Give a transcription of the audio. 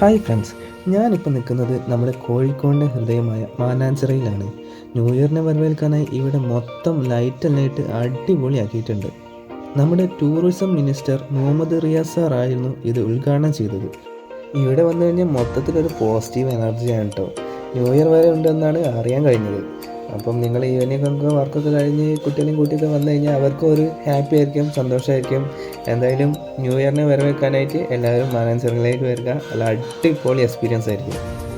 Hi friends ഞാനിപ്പോൾ നിൽക്കുന്നത് നമ്മുടെ കോഴിക്കോടിന്റെ ഹൃദയമായ മാനാഞ്ചിറയിലാണ്. ന്യൂ ഇയറിനെ വരവേൽക്കാനായി ഇവിടെ മൊത്തം ലൈറ്റ് ലൈറ്റ് അടിപൊളിയാക്കിയിട്ടുണ്ട്. നമ്മുടെ tourism minister Muhammad Riyas sir ആയിരുന്നു ഇത് ഉദ്ഘാടനം ചെയ്തത്. ഇവിടെ വന്നു കഴിഞ്ഞാൽ മൊത്തത്തിലൊരു പോസിറ്റീവ് എനർജിയാണ് കേട്ടോ ന്യൂ ഇയർ വരെ ഉണ്ടെന്നാണ് അറിയാൻ കഴിഞ്ഞത്. അപ്പം നിങ്ങൾ ഈവനിങ്ങൊക്കെ വർക്കൊക്കെ കഴിഞ്ഞ് കുട്ടികളെയും കൂട്ടിയൊക്കെ വന്നു കഴിഞ്ഞാൽ അവർക്കും ഒരു ഹാപ്പി ആയിരിക്കും സന്തോഷമായിരിക്കും. എന്തായാലും ന്യൂ ഇയറിനെ വരവേൽക്കാനായിട്ട് എല്ലാവരും മാനേജറിലേക്ക് വരിക. അല്ല അടിപൊളി എക്സ്പീരിയൻസ് ആയിരിക്കും.